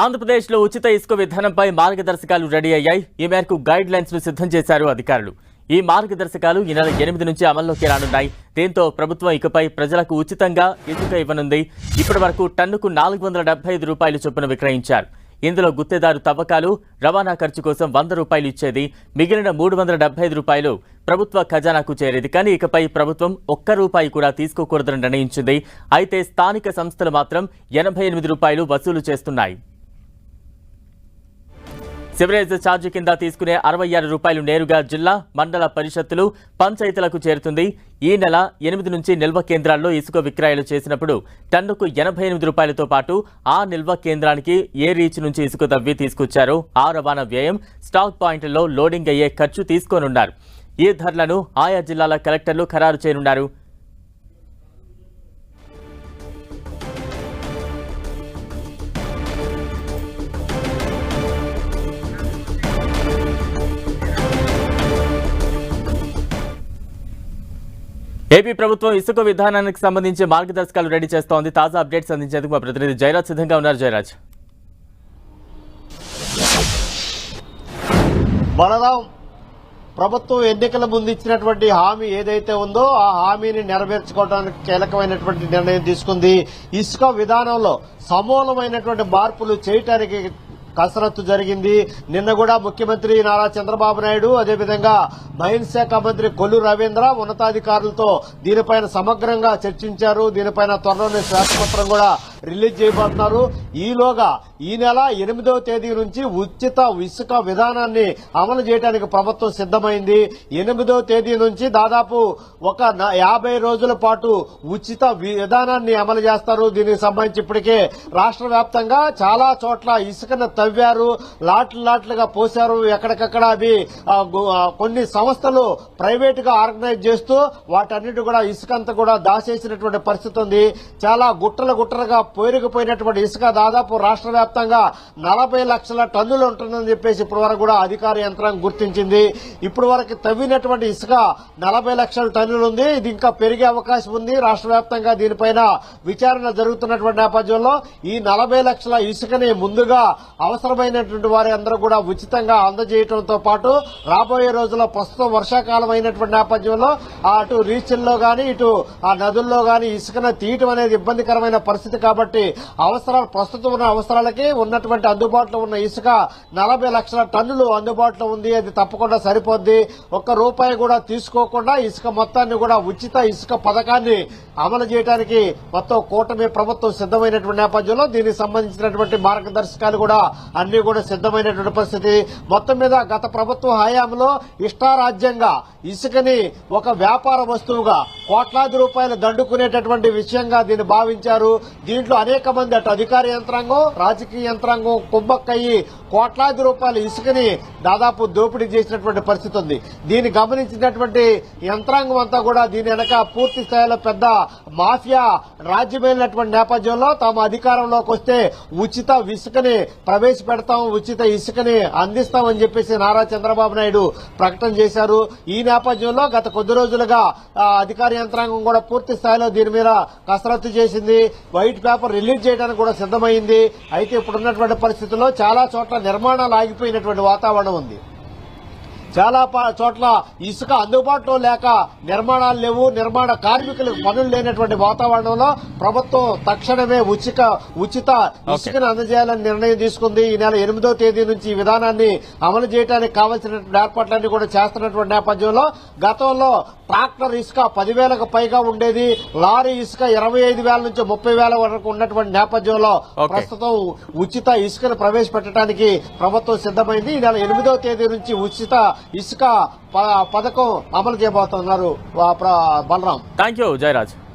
ఆంధ్రప్రదేశ్లో ఉచిత ఇసుక విధానంపై మార్గదర్శకాలు రెడీ అయ్యాయి. ఈ మేరకు గైడ్ లైన్స్ను సిద్ధం చేశారు అధికారులు. ఈ మార్గదర్శకాలు ఈ నెల ఎనిమిది నుంచి అమల్లోకి రానున్నాయి. దీంతో ప్రభుత్వం ఇకపై ప్రజలకు ఉచితంగా ఇసుక ఇవ్వనుంది. ఇప్పటి వరకు టన్నుకు నాలుగు వందల డెబ్బై ఐదు రూపాయలు చొప్పున విక్రయించారు. ఇందులో గుత్తేదారు తవ్వకాలు రవాణా ఖర్చు కోసం వంద రూపాయలు ఇచ్చేది మిగిలిన మూడు వందల డెబ్బై ఐదు రూపాయలు ప్రభుత్వ ఖజానాకు చేరేది. కానీ ఇకపై ప్రభుత్వం ఒక్క రూపాయి కూడా తీసుకోకూడదని నిర్ణయించింది. అయితే స్థానిక సంస్థలు మాత్రం ఎనభై ఎనిమిది రూపాయలు వసూలు చేస్తున్నాయి. సివరేజ్ ఛార్జీ కింద తీసుకునే అరవై ఆరు రూపాయలు నేరుగా జిల్లా మండల పరిషత్తులు పంచాయతీలకు చేరుతుంది. ఈ నెల ఎనిమిది నుంచి నిల్వ కేంద్రాల్లో ఇసుక విక్రయాలు చేసినప్పుడు టన్నుకు ఎనభై ఎనిమిది రూపాయలతో పాటు ఆ నిల్వ కేంద్రానికి ఏ రీచ్ నుంచి ఇసుక తవ్వి తీసుకొచ్చారో ఆ రవాణా వ్యయం స్టాక్ పాయింట్లలో లోడింగ్ అయ్యే ఖర్చు తీసుకోనున్నారు. ఈ ధరలను ఆయా జిల్లాల కలెక్టర్లు ఖరారు చేయనున్నారు. ఏపీ ప్రభుత్వం ఇసుక విధానానికి సంబంధించి మార్గదర్శకాలు రెడీ చేస్తోంది. తాజా అప్డేట్స్ అందించేందుకు మా ప్రతినిధి జయరాజ్ సిద్ధంగా ఉన్నారు. జయరాజ్. బలరాం ప్రభుత్వం ఎన్నికల ముందు ఇచ్చినటువంటి హామీ ఏదైతే ఉందో ఆ హామీని నెరవేర్చుకోవడానికి కీలకమైనటువంటి నిర్ణయం తీసుకుంది. ఇసుక విధానంలో సమూలమైనటువంటి మార్పులు చేయటానికి కసరత్తు జరిగింది. నిన్న కూడా ముఖ్యమంత్రి నారా చంద్రబాబు నాయుడు అదేవిధంగా మైన్స్ శాఖ మంత్రి కొల్లు రవీంద్ర ఉన్నతాధికారులతో దీనిపైన సమగ్రంగా చర్చించారు. దీనిపైన త్వరలోనే శ్వేతపత్రం కూడా రిలీజ్ చేయబోతున్నారు. ఈలోగా ఈ నెల ఎనిమిదవ తేదీ నుంచి ఉచిత ఇసుక విధానాన్ని అమలు చేయడానికి ప్రభుత్వం సిద్దమైంది ఎనిమిదవ తేదీ నుంచి దాదాపు ఒక యాభై రోజుల పాటు ఉచిత విధానాన్ని అమలు చేస్తారు. దీనికి సంబంధించి ఇప్పటికే రాష్ట్ర వ్యాప్తంగా చాలా చోట్ల ఇసుకను తవ్వారు. లాట్లు లాట్లుగా పోశారు. ఎక్కడికక్కడ అవి కొన్ని సంస్థలు ప్రైవేట్గా ఆర్గనైజ్ చేస్తూ వాటన్నిటి కూడా ఇసుకంతా కూడా దాచేసినటువంటి పరిస్థితి ఉంది. చాలా గుట్టలు గుట్టలుగా పోరిగిపోయినటువంటి ఇసుక దాదాపు రాష్ట్ర వ్యాప్తంగా నలభై లక్షల టన్నులు ఉంటుందని చెప్పేసి ఇప్పటి వరకు కూడా అధికార యంత్రాంగం గుర్తించింది. ఇప్పటి వరకు తవ్వినటువంటి ఇసుక నలభై లక్షల టన్నులు ఉంది. ఇది ఇంకా పెరిగే అవకాశం ఉంది. రాష్ట్ర వ్యాప్తంగా దీనిపైన విచారణ జరుగుతున్నటువంటి నేపథ్యంలో ఈ నలభై లక్షల ఇసుకని ముందుగా అవసరమైనటువంటి వారి అందరూ కూడా ఉచితంగా అందజేయడంతో పాటు రాబోయే రోజుల్లో ప్రస్తుతం వర్షాకాలం అయినటువంటి నేపథ్యంలో అటు రీచ్ల్లో గాని ఇటు ఆ నదుల్లో గాని ఇసుకను తీయటం అనేది ఇబ్బందికరమైన పరిస్థితి కాబట్టి అవసరాలు ప్రస్తుతం ఉన్న అవసరాలకి ఉన్నటువంటి అందుబాటులో ఉన్న ఇసుక నలభై లక్షల టన్నులు అందుబాటులో ఉంది. అది తప్పకుండా సరిపోద్ది. ఒక్క రూపాయి కూడా తీసుకోకుండా ఇసుక మొత్తాన్ని కూడా ఉచిత ఇసుక పథకాన్ని అమలు చేయడానికి మొత్తం కూటమి ప్రభుత్వం సిద్దమైనటువంటి నేపథ్యంలో దీనికి సంబంధించినటువంటి మార్గదర్శకాలు కూడా అన్ని కూడా సిద్దమైనటువంటి పరిస్థితి. మొత్తం మీద గత ప్రభుత్వ హయాంలో ఇష్టారాజ్యంగా ఇసుకని ఒక వ్యాపార వస్తువుగా కోట్లాది రూపాయలు దండుకునేటటువంటి విషయంగా దీన్ని భావించారు. దీంట్లో అనేక మంది అటు అధికార యంత్రాంగం రాజకీయ యంత్రాంగం కుంభక్కయ్యి కోట్లాది రూపాయల ఇసుకని దాదాపు దోపిడీ చేసినటువంటి పరిస్థితి ఉంది. దీన్ని గమనించినటువంటి యంత్రాంగం అంతా కూడా దీని వెనక పూర్తి స్థాయిలో పెద్ద మాఫియా రాజ్యమైనటువంటి నేపథ్యంలో తాము అధికారంలోకి వస్తే ఉచిత ఇసుకని ప్రవేశపెడతాం ఉచిత ఇసుకని అందిస్తామని చెప్పేసి నారా చంద్రబాబు నాయుడు ప్రకటన చేశారు. ఈ నేపథ్యంలో గత కొద్ది రోజులుగా అధికార యంత్రాంగం కూడా పూర్తి స్థాయిలో దీని మీద కసరత్తు చేసింది. వైట్ పేపర్ రిలీజ్ చేయడానికి కూడా సిద్దమైంది అయితే ఇప్పుడున్నటువంటి పరిస్థితుల్లో చాలా చోట్ల నిర్మాణాలు ఆగిపోయినటువంటి వాతావరణం ఉంది. చాలా చోట్ల ఇసుక అందుబాటులో లేక నిర్మాణాలు లేవు నిర్మాణ కార్మికులకు పనులు లేనటువంటి వాతావరణంలో ప్రభుత్వం తక్షణమే ఉచిత ఉచిత ఇసుకను అందజేయాలని నిర్ణయం తీసుకుంది. ఈ నెల ఎనిమిదో తేదీ నుంచి ఈ విధానాన్ని అమలు చేయడానికి కావాల్సినటువంటి ఏర్పాట్లన్నీ కూడా చేస్తున్నటువంటి నేపథ్యంలో గతంలో ట్రాక్టర్ ఇసుక పదివేలకు పైగా ఉండేది. లారీ ఇసుక ఇరవై ఐదు వేల నుంచి ముప్పై వేల వరకు ఉన్నటువంటి నేపథ్యంలో. ప్రస్తుతం ఉచిత ఇసుకను ప్రవేశపెట్టడానికి ప్రభుత్వం సిద్దమైంది ఈ నెల ఎనిమిదో తేదీ నుంచి ఉచిత ఇసుక ప- పథకం అమలు చేయబోతున్నారు బలరాం. Thank you Jayaraj.